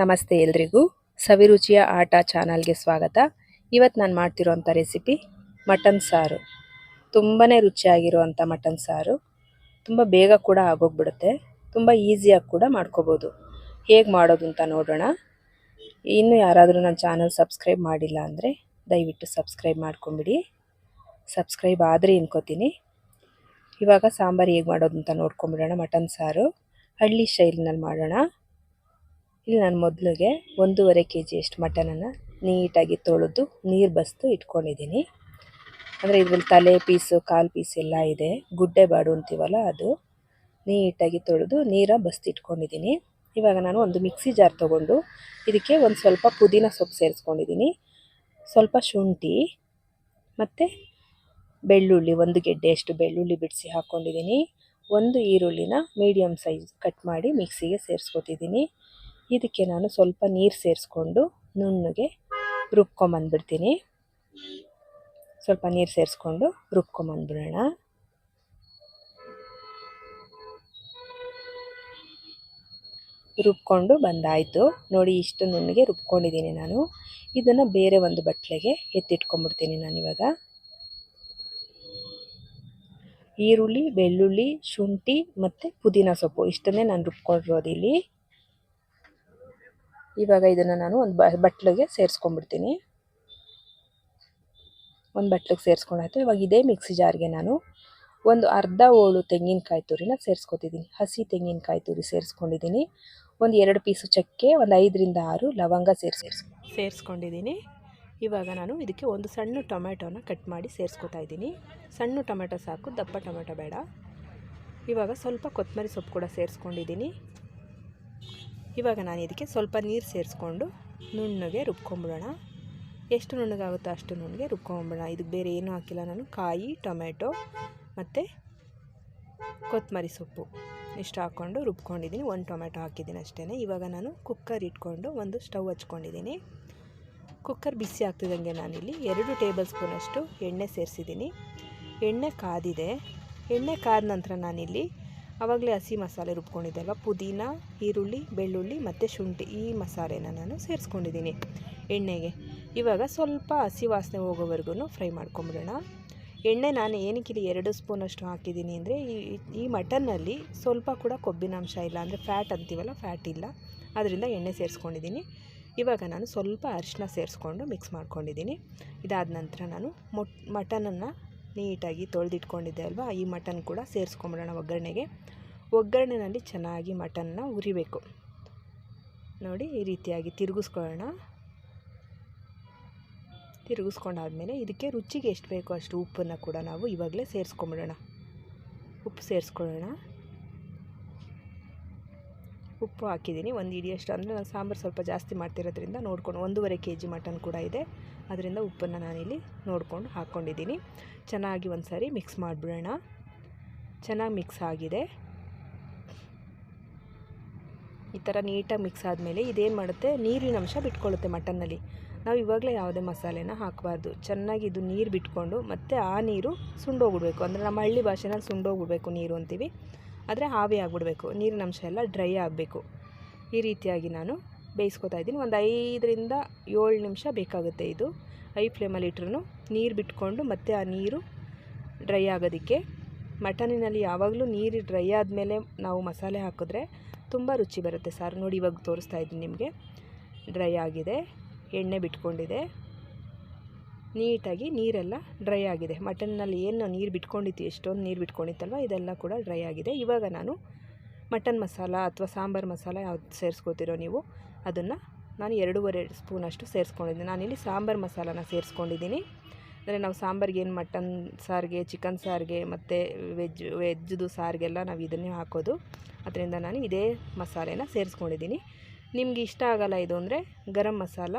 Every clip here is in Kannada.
ನಮಸ್ತೆ ಎಲ್ರಿಗೂ. ಸವಿರುಚಿಯ ಆಟ ಚಾನಲ್ಗೆ ಸ್ವಾಗತ. ಇವತ್ತು ನಾನು ಮಾಡ್ತಿರೋಂಥ ರೆಸಿಪಿ ಮಟನ್ ಸಾರು. ತುಂಬಾ ರುಚಿಯಾಗಿರುವಂಥ ಮಟನ್ ಸಾರು. ತುಂಬ ಬೇಗ ಕೂಡ ಆಗೋಗ್ಬಿಡುತ್ತೆ. ತುಂಬ ಈಸಿಯಾಗಿ ಕೂಡ ಮಾಡ್ಕೋಬೋದು. ಹೇಗೆ ಮಾಡೋದು ಅಂತ ನೋಡೋಣ. ಇನ್ನು ಯಾರಾದರೂ ನನ್ನ ಚಾನಲ್ ಸಬ್ಸ್ಕ್ರೈಬ್ ಮಾಡಿಲ್ಲ ಅಂದರೆ ದಯವಿಟ್ಟು ಸಬ್ಸ್ಕ್ರೈಬ್ ಮಾಡ್ಕೊಂಬಿಡಿ. ಸಬ್ಸ್ಕ್ರೈಬ್ ಆದರೆ ಇನ್ಕೋತೀನಿ ಇವಾಗ ಸಾಂಬಾರು ಹೇಗೆ ಮಾಡೋದು ಅಂತ ನೋಡ್ಕೊಂಬಿಡೋಣ ಮಟನ್ ಸಾರು. ಹಳ್ಳಿ ಶೈಲಿನಲ್ಲಿ ಮಾಡೋಣ. ಇಲ್ಲಿ ನಾನು ಮೊದಲಿಗೆ ಒಂದೂವರೆ ಕೆ ಜಿಯಷ್ಟು ಮಟನನ್ನು ನೀಟಾಗಿ ತೊಳೆದು ನೀರು ಬಸ್ದು ಇಟ್ಕೊಂಡಿದ್ದೀನಿ. ಅಂದರೆ ಇದರಲ್ಲಿ ತಲೆ ಪೀಸು, ಕಾಲು ಪೀಸ್ ಎಲ್ಲ ಇದೆ. ಗುಡ್ಡೆ ಬಾಡು ಅಂತೀವಲ್ಲ ಅದು. ನೀಟಾಗಿ ತೊಳೆದು ನೀರ ಬಸ್ದು ಇಟ್ಕೊಂಡಿದ್ದೀನಿ. ಇವಾಗ ನಾನು ಒಂದು ಮಿಕ್ಸಿ ಜಾರ್ ತೊಗೊಂಡು ಇದಕ್ಕೆ ಒಂದು ಸ್ವಲ್ಪ ಪುದೀನ ಸೊಪ್ಪು ಸೇರಿಸ್ಕೊಂಡಿದ್ದೀನಿ. ಸ್ವಲ್ಪ ಶುಂಠಿ ಮತ್ತು ಬೆಳ್ಳುಳ್ಳಿ, ಒಂದು ಗೆಡ್ಡೆಯಷ್ಟು ಬೆಳ್ಳುಳ್ಳಿ ಬಿಡಿಸಿ ಹಾಕ್ಕೊಂಡಿದ್ದೀನಿ ಒಂದು ಈರುಳ್ಳಿನ ಮೀಡಿಯಮ್ ಸೈಜ್ ಕಟ್ ಮಾಡಿ ಮಿಕ್ಸಿಗೆ ಸೇರಿಸ್ಕೊತಿದ್ದೀನಿ. ಇದಕ್ಕೆ ನಾನು ಸ್ವಲ್ಪ ನೀರು ಸೇರಿಸ್ಕೊಂಡು ನುಣ್ಣಗೆ ರುಬ್ಕೊಂಬಂದ್ಬಿಡ್ತೀನಿ. ಸ್ವಲ್ಪ ನೀರು ಸೇರಿಸ್ಕೊಂಡು ರುಬ್ಕೊಂಬಂದ್ಬಿಡೋಣ. ರುಬ್ಕೊಂಡು ಬಂದಾಯಿತು. ನೋಡಿ ಇಷ್ಟು ನುಣ್ಣಗೆ ರುಬ್ಕೊಂಡಿದ್ದೀನಿ ನಾನು. ಇದನ್ನು ಬೇರೆ ಒಂದು ಬಟ್ಟಲೆಗೆ ಎತ್ತಿಟ್ಕೊಂಡ್ಬಿಡ್ತೀನಿ ನಾನಿವಾಗ. ಈರುಳ್ಳಿ, ಬೆಳ್ಳುಳ್ಳಿ, ಶುಂಠಿ ಮತ್ತು ಪುದೀನ ಸೊಪ್ಪು. ಇಷ್ಟನ್ನೇ ನಾನು ರುಬ್ಕೊಂಡಿರೋದು ಇಲ್ಲಿ. ಇವಾಗ ಇದನ್ನು ನಾನು ಒಂದು ಬಟ್ಲಿಗೆ ಸೇರಿಸ್ಕೊಂಡ್ಬಿಡ್ತೀನಿ. ಒಂದು ಬಟ್ಲಿಗೆ ಸೇರಿಸ್ಕೊಂಡಾಯ್ತು ಇವಾಗ ಇದೇ ಮಿಕ್ಸಿ ಜಾರ್ಗೆ ನಾನು ಒಂದು ಅರ್ಧ ಓಳು ತೆಂಗಿನಕಾಯಿ ತುರಿನ ಸೇರಿಸ್ಕೊತಿದ್ದೀನಿ. ಹಸಿ ತೆಂಗಿನಕಾಯಿ ತುರಿ ಸೇರಿಸ್ಕೊಂಡಿದ್ದೀನಿ. ಒಂದು ಎರಡು ಪೀಸು ಚಕ್ಕೆ, ಒಂದು ಐದರಿಂದ ಆರು ಲವಂಗ ಸೇರಿಸಿ, ಸೇರಿಸ್ಕೊಂಡಿದ್ದೀನಿ. ಇವಾಗ ನಾನು ಇದಕ್ಕೆ ಒಂದು ಸಣ್ಣ ಟೊಮೆಟೊನ ಕಟ್ ಮಾಡಿ ಸೇರಿಸ್ಕೊತಾ ಇದ್ದೀನಿ. ಸಣ್ಣ ಟೊಮೆಟೊ ಸಾಕು, ದಪ್ಪ ಟೊಮೆಟೊ ಬೇಡ. ಇವಾಗ ಸ್ವಲ್ಪ ಕೊತ್ತಂಬರಿ ಸೊಪ್ಪು ಕೂಡ ಸೇರಿಸ್ಕೊಂಡಿದ್ದೀನಿ. ಇವಾಗ ನಾನು ಇದಕ್ಕೆ ಸ್ವಲ್ಪ ನೀರು ಸೇರಿಸ್ಕೊಂಡು ನುಣ್ಣಗೆ ರುಬ್ಕೊಂಬಿಡೋಣ. ಎಷ್ಟು ನುಣ್ಣಗಾಗುತ್ತೋ ಅಷ್ಟು ನುಣ್ಣಗೆ ರುಬ್ಕೊಂಬಿಡೋಣ. ಇದಕ್ಕೆ ಬೇರೆ ಏನೂ ಹಾಕಿಲ್ಲ ನಾನು. ಕಾಯಿ ಟೊಮೆಟೊ ಮತ್ತು ಕೊತ್ತಂಬರಿ ಸೊಪ್ಪು ಇಷ್ಟು ಹಾಕ್ಕೊಂಡು ರುಬ್ಕೊಂಡಿದ್ದೀನಿ. ಒಂದು ಟೊಮೆಟೊ ಹಾಕಿದ್ದೀನಿ ಅಷ್ಟೇ ಇವಾಗ ನಾನು ಕುಕ್ಕರ್ ಇಟ್ಕೊಂಡು ಒಂದು ಸ್ಟವ್ ಹಚ್ಕೊಂಡಿದ್ದೀನಿ. ಕುಕ್ಕರ್ ಬಿಸಿ ಆಗ್ತಿದ್ದಂಗೆ ನಾನಿಲ್ಲಿ ಎರಡು ಟೇಬಲ್ ಸ್ಪೂನಷ್ಟು ಎಣ್ಣೆ ಸೇರಿಸಿದ್ದೀನಿ. ಎಣ್ಣೆ ಕಾದಿದೆ. ಎಣ್ಣೆ ಕಾದ ನಂತರ ನಾನಿಲ್ಲಿ ಆವಾಗಲೇ ಹಸಿ ಮಸಾಲೆ ರುಬ್ಕೊಂಡಿದ್ದೆ ಅಲ್ವಾ ಪುದೀನ, ಈರುಳ್ಳಿ, ಬೆಳ್ಳುಳ್ಳಿ ಮತ್ತು ಶುಂಠಿ ಈ ಮಸಾಲೆನ ನಾನು ಸೇರಿಸ್ಕೊಂಡಿದ್ದೀನಿ. ಎಣ್ಣೆಗೆ. ಇವಾಗ ಸ್ವಲ್ಪ ಹಸಿ ವಾಸನೆ ಹೋಗೋವರೆಗೂ ಫ್ರೈ ಮಾಡ್ಕೊಂಬಿಡೋಣ. ಎಣ್ಣೆ ನಾನು ಏನಕ್ಕಿಲ್ಲ ಎರಡು ಸ್ಪೂನಷ್ಟು ಹಾಕಿದ್ದೀನಿ ಅಂದರೆ ಈ ಈ ಮಟನ್ನಲ್ಲಿ ಸ್ವಲ್ಪ ಕೂಡ ಕೊಬ್ಬಿನಾಂಶ ಇಲ್ಲ ಅಂದರೆ ಫ್ಯಾಟ್ ಅಂತೀವಲ್ಲ, ಫ್ಯಾಟ್ ಇಲ್ಲ. ಅದರಿಂದ ಎಣ್ಣೆ ಸೇರಿಸ್ಕೊಂಡಿದ್ದೀನಿ. ಇವಾಗ ನಾನು ಸ್ವಲ್ಪ ಅರಿಶಿನ ಸೇರಿಸ್ಕೊಂಡು ಮಿಕ್ಸ್ ಮಾಡ್ಕೊಂಡಿದ್ದೀನಿ. ಇದಾದ ನಂತರ ನಾನು ಮೊಟ್, ಮಟನನ್ನು ನೀಟಾಗಿ ತೊಳೆದಿಟ್ಕೊಂಡಿದ್ದೆ ಅಲ್ವಾ, ಈ ಮಟನ್ ಕೂಡ ಸೇರಿಸ್ಕೊಂಬಿಡೋಣ ಒಗ್ಗರಣೆಗೆ. ಒಗ್ಗರಣೆನಲ್ಲಿ ಚೆನ್ನಾಗಿ ಮಟನ್ನ ಉರಿಬೇಕು ನೋಡಿ, ಈ ರೀತಿಯಾಗಿ ತಿರುಗಿಸ್ಕೊಳ್ಳೋಣ. ತಿರುಗಿಸ್ಕೊಂಡಾದ್ಮೇಲೆ ಇದಕ್ಕೆ ರುಚಿಗೆ ಎಷ್ಟು ಬೇಕೋ ಅಷ್ಟು ಉಪ್ಪನ್ನು ಕೂಡ ನಾವು ಇವಾಗಲೇ ಸೇರಿಸ್ಕೊಂಬಿಡೋಣ. ಉಪ್ಪು ಸೇರಿಸ್ಕೊಳ್ಳೋಣ. ಉಪ್ಪು ಹಾಕಿದ್ದೀನಿ. ಒಂದು ಇಡಿಯಷ್ಟು ಅಂದರೆ ನಾನು ಸಾಂಬಾರು ಸ್ವಲ್ಪ ಜಾಸ್ತಿ ಮಾಡ್ತಿರೋದ್ರಿಂದ ನೋಡ್ಕೊಂಡು ಒಂದೂವರೆ ಕೆ ಜಿ ಮಟನ್ ಕೂಡ ಇದೆ. ಅದರಿಂದ ಉಪ್ಪನ್ನು ನಾನಿಲ್ಲಿ ನೋಡಿಕೊಂಡು ಹಾಕ್ಕೊಂಡಿದ್ದೀನಿ ಚೆನ್ನಾಗಿ ಒಂದು ಸಾರಿ ಮಿಕ್ಸ್ ಮಾಡಿಬಿಡೋಣ. ಚೆನ್ನಾಗಿ ಮಿಕ್ಸ್ ಆಗಿದೆ. ಈ ಥರ ನೀಟಾಗಿ ಮಿಕ್ಸ್ ಆದಮೇಲೆ ಇದೇನು ಮಾಡುತ್ತೆ? ನೀರಿನ ಅಂಶ ಬಿಟ್ಕೊಳ್ಳುತ್ತೆ ಮಟನ್ನಲ್ಲಿ. ನಾವು ಇವಾಗಲೇ ಯಾವುದೇ ಮಸಾಲೆನ ಹಾಕಬಾರ್ದು. ಚೆನ್ನಾಗಿ ಇದು ನೀರು ಬಿಟ್ಕೊಂಡು ಮತ್ತು ಆ ನೀರು ಸುಂಡೋಗ್ಬಿಡ್ಬೇಕು. ಅಂದರೆ ನಮ್ಮ ಹಳ್ಳಿ ಭಾಷೆನಲ್ಲಿ ಸುಂಡೋಗ್ಬಿಡ್ಬೇಕು ನೀರು ಅಂತೀವಿ. ಆದರೆ ಆವಿ ಆಗಿಬಿಡ್ಬೇಕು, ನೀರಿನ ಅಂಶ ಎಲ್ಲ ಡ್ರೈ ಆಗಬೇಕು. ಈ ರೀತಿಯಾಗಿ ನಾನು ಬೇಯಿಸ್ಕೊತಾ ಇದ್ದೀನಿ. ಒಂದು ಐದರಿಂದ ಏಳು ನಿಮಿಷ ಬೇಕಾಗುತ್ತೆ ಇದು. ಐ ಫ್ಲೇಮಲ್ಲಿ ಇಟ್ರೂ ನೀರು ಬಿಟ್ಕೊಂಡು ಮತ್ತೆ ಆ ನೀರು ಡ್ರೈ ಆಗೋದಕ್ಕೆ. ಮಟನಿನಲ್ಲಿ ಯಾವಾಗಲೂ ನೀರು ಡ್ರೈ ಆದಮೇಲೆ ನಾವು ಮಸಾಲೆ ಹಾಕಿದ್ರೆ ತುಂಬ ರುಚಿ ಬರುತ್ತೆ ಸಾರು. ನೋಡಿ ಇವಾಗ ತೋರಿಸ್ತಾ ಇದ್ದೀನಿ ನಿಮಗೆ. ಡ್ರೈ ಆಗಿದೆ, ಎಣ್ಣೆ ಬಿಟ್ಕೊಂಡಿದೆ. ನೀಟಾಗಿ ನೀರೆಲ್ಲ ಡ್ರೈ ಆಗಿದೆ. ಮಟನ್ನಲ್ಲಿ ಏನು ನೀರು ಬಿಟ್ಕೊಂಡಿತ್ತು ಎಷ್ಟೊಂದು ನೀರು ಬಿಟ್ಕೊಂಡಿತ್ತಲ್ವ, ಇದೆಲ್ಲ ಕೂಡ ಡ್ರೈ ಆಗಿದೆ. ಇವಾಗ ನಾನು ಮಟನ್ ಮಸಾಲ ಅಥವಾ ಸಾಂಬಾರು ಮಸಾಲ ಯಾವ್ದು ಸೇರಿಸ್ಕೋತಿರೋ ನೀವು, ಅದನ್ನು ನಾನು ಎರಡೂವರೆ ಸ್ಪೂನಷ್ಟು ಸೇರಿಸ್ಕೊಂಡಿದ್ದೀನಿ. ನಾನಿಲ್ಲಿ ಸಾಂಬಾರು ಮಸಾಲಾನ ಸೇರಿಸ್ಕೊಂಡಿದ್ದೀನಿ. ಅಂದರೆ ನಾವು ಸಾಂಬಾರಿಗೆ ಏನು ಮಟನ್ ಸಾರಿಗೆ, ಚಿಕನ್ ಸಾರಿಗೆ, ಮತ್ತು ವೆಜ್, ವೆಜ್ದು ಸಾರಿಗೆಲ್ಲ ನಾವು ಇದನ್ನೇ ಹಾಕೋದು. ಅದರಿಂದ ನಾನು ಇದೇ ಮಸಾಲೆನ ಸೇರಿಸ್ಕೊಂಡಿದ್ದೀನಿ. ನಿಮಗೆ ಇಷ್ಟ ಆಗಲ್ಲ ಇದು ಅಂದರೆ ಗರಂ ಮಸಾಲ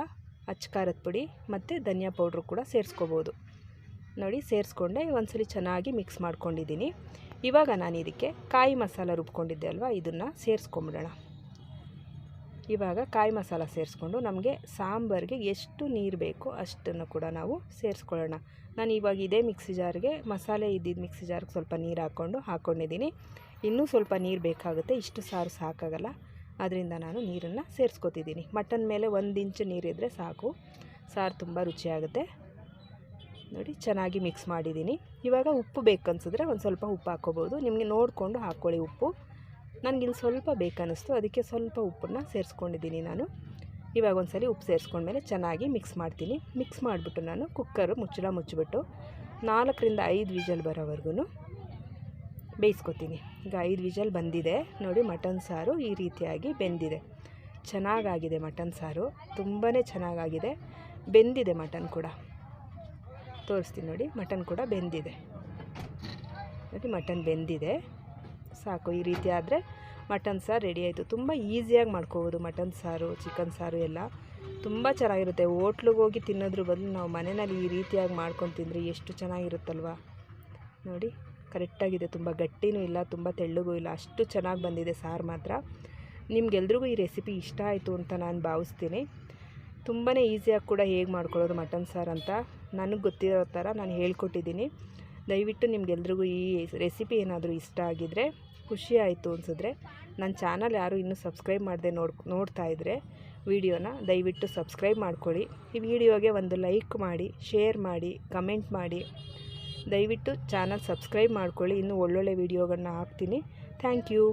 ಅಚ್ಚ ಖಾರದ ಪುಡಿ ಮತ್ತು ಧನಿಯಾ ಪೌಡ್ರು ಕೂಡ ಸೇರಿಸ್ಕೋಬೋದು. ನೋಡಿ, ಸೇರಿಸ್ಕೊಂಡೆ ಒಂದ್ಸಲಿ ಚೆನ್ನಾಗಿ ಮಿಕ್ಸ್ ಮಾಡ್ಕೊಂಡಿದ್ದೀನಿ. ಇವಾಗ ನಾನು ಇದಕ್ಕೆ ಕಾಯಿ ಮಸಾಲ ರುಬ್ಕೊಂಡಿದ್ದೆ ಅಲ್ವಾ? ಇದನ್ನು ಸೇರಿಸ್ಕೊಂಬಿಡೋಣ. ಇವಾಗ ಕಾಯಿ ಮಸಾಲ ಸೇರಿಸ್ಕೊಂಡು ನಮಗೆ ಸಾಂಬಾರಿಗೆ ಎಷ್ಟು ನೀರು ಬೇಕೋ ಅಷ್ಟನ್ನು ಕೂಡ ನಾವು ಸೇರಿಸ್ಕೊಳ್ಳೋಣ. ನಾನು ಇವಾಗ ಇದೇ ಮಿಕ್ಸಿ ಜಾರ್ಗೆ, ಮಸಾಲೆ ಇದ್ದಿದ್ದು ಮಿಕ್ಸಿ ಜಾರ್ಗೆ ಸ್ವಲ್ಪ ನೀರು ಹಾಕ್ಕೊಂಡು ಹಾಕ್ಕೊಂಡಿದ್ದೀನಿ ಇನ್ನೂ ಸ್ವಲ್ಪ ನೀರು ಬೇಕಾಗುತ್ತೆ. ಇಷ್ಟು ಸಾರು ಸಾಕಾಗಲ್ಲ. ಅದರಿಂದ ನಾನು ನೀರನ್ನು ಸೇರಿಸ್ಕೊತಿದ್ದೀನಿ. ಮಟನ್ ಮೇಲೆ ಒಂದು ಇಂಚು ನೀರಿದ್ದರೆ ಸಾಕು. ಸಾರು ತುಂಬ ರುಚಿಯಾಗುತ್ತೆ. ನೋಡಿ, ಚೆನ್ನಾಗಿ ಮಿಕ್ಸ್ ಮಾಡಿದ್ದೀನಿ. ಇವಾಗ ಉಪ್ಪು ಬೇಕನ್ಸಿದ್ರೆ ಒಂದು ಸ್ವಲ್ಪ ಉಪ್ಪು ಹಾಕ್ಕೋಬೋದು. ನಿಮಗೆ ನೋಡಿಕೊಂಡು ಹಾಕ್ಕೊಳ್ಳಿ ಉಪ್ಪು. ನನಗಿಲ್ಲಿ ಸ್ವಲ್ಪ ಬೇಕನ್ನಿಸ್ತು. ಅದಕ್ಕೆ ಸ್ವಲ್ಪ ಉಪ್ಪನ್ನು ಸೇರಿಸ್ಕೊಂಡಿದ್ದೀನಿ ನಾನು. ಇವಾಗ ಒಂದ್ಸಲಿ ಉಪ್ಪು ಸೇರಿಸ್ಕೊಂಡ್ಮೇಲೆ ಚೆನ್ನಾಗಿ ಮಿಕ್ಸ್ ಮಾಡ್ತೀನಿ. ಮಿಕ್ಸ್ ಮಾಡಿಬಿಟ್ಟು ನಾನು ಕುಕ್ಕರು ಮುಚ್ಚಳ ಮುಚ್ಚಿಬಿಟ್ಟು ನಾಲ್ಕರಿಂದ ಐದು ವಿಜಲ್ ಬರೋವರೆಗೂ ಬೇಯಿಸ್ಕೊತೀನಿ. ಈಗ ಐದು ವಿಜಲ್ ಬಂದಿದೆ. ನೋಡಿ ಮಟನ್ ಸಾರು ಈ ರೀತಿಯಾಗಿ ಬೆಂದಿದೆ. ಚೆನ್ನಾಗಾಗಿದೆ ಮಟನ್ ಸಾರು. ತುಂಬಾ ಚೆನ್ನಾಗಾಗಿದೆ. ಬೆಂದಿದೆ ಮಟನ್ ಕೂಡ. ತೋರಿಸ್ತೀನಿ ನೋಡಿ. ಮಟನ್ ಕೂಡ ಬೆಂದಿದೆ. ನೋಡಿ ಮಟನ್ ಬೆಂದಿದೆ. ಸಾಕು, ಈ ರೀತಿ ಆದರೆ ಮಟನ್ ಸಾರು ರೆಡಿ ಆಯಿತು. ತುಂಬ ಈಸಿಯಾಗಿ ಮಾಡ್ಕೋಬೋದು ಮಟನ್ ಸಾರು, ಚಿಕನ್ ಸಾರು ಎಲ್ಲ. ತುಂಬ ಚೆನ್ನಾಗಿರುತ್ತೆ. ಹೋಟ್ಲಿಗೆ ಹೋಗಿ ತಿನ್ನೋದ್ರ ಬದಲು ನಾವು ಮನೆಯಲ್ಲಿ ಈ ರೀತಿಯಾಗಿ ಮಾಡ್ಕೊಂಡು ತಿಂದರೆ ಎಷ್ಟು ಚೆನ್ನಾಗಿರುತ್ತಲ್ವ? ನೋಡಿ. ಕರೆಕ್ಟಾಗಿದೆ, ತುಂಬ ಗಟ್ಟಿನೂ ಇಲ್ಲ, ತುಂಬ ತೆಳ್ಳಗೂ ಇಲ್ಲ, ಅಷ್ಟು ಚೆನ್ನಾಗಿ ಬಂದಿದೆ ಸಾರು ಮಾತ್ರ. ನಿಮ್ಗೆಲ್ರಿಗೂ ಈ ರೆಸಿಪಿ ಇಷ್ಟ ಆಯಿತು ಅಂತ ನಾನು ಭಾವಿಸ್ತೀನಿ. ತುಂಬಾ ಈಸಿಯಾಗಿ ಕೂಡ ಹೇಗೆ ಮಾಡ್ಕೊಳ್ಳೋದು ಮಟನ್ ಸಾರು ಅಂತ ನನಗೆ ಗೊತ್ತಿರೋ ಥರ ನಾನು ಹೇಳ್ಕೊಟ್ಟಿದ್ದೀನಿ. ದಯವಿಟ್ಟು ನಿಮ್ಗೆಲ್ರಿಗೂ ಈ ರೆಸಿಪಿ ಏನಾದರೂ ಇಷ್ಟ ಆಗಿದ್ದರೆ ಖುಷಿ ಆಯಿತು ಅನಿಸಿದ್ರೆ ನನ್ನ ಚಾನಲ್ ಯಾರು ಇನ್ನೂ ಸಬ್ಸ್ಕ್ರೈಬ್ ಮಾಡದೆ ನೋಡ್, ನೋಡ್ತಾ ಇದ್ದರೆ ವಿಡಿಯೋನ ದಯವಿಟ್ಟು ಸಬ್ಸ್ಕ್ರೈಬ್ ಮಾಡ್ಕೊಳ್ಳಿ. ಈ ವಿಡಿಯೋಗೆ ಒಂದು ಲೈಕ್ ಮಾಡಿ, ಶೇರ್ ಮಾಡಿ, ಕಮೆಂಟ್ ಮಾಡಿ. ದಯವಿಟ್ಟು ಚಾನಲ್ ಸಬ್ಸ್ಕ್ರೈಬ್ ಮಾಡ್ಕೊಳ್ಳಿ. ಇನ್ನೂ ಒಳ್ಳೊಳ್ಳೆ ವೀಡಿಯೋಗಳನ್ನ ಹಾಕ್ತೀನಿ. Thank you.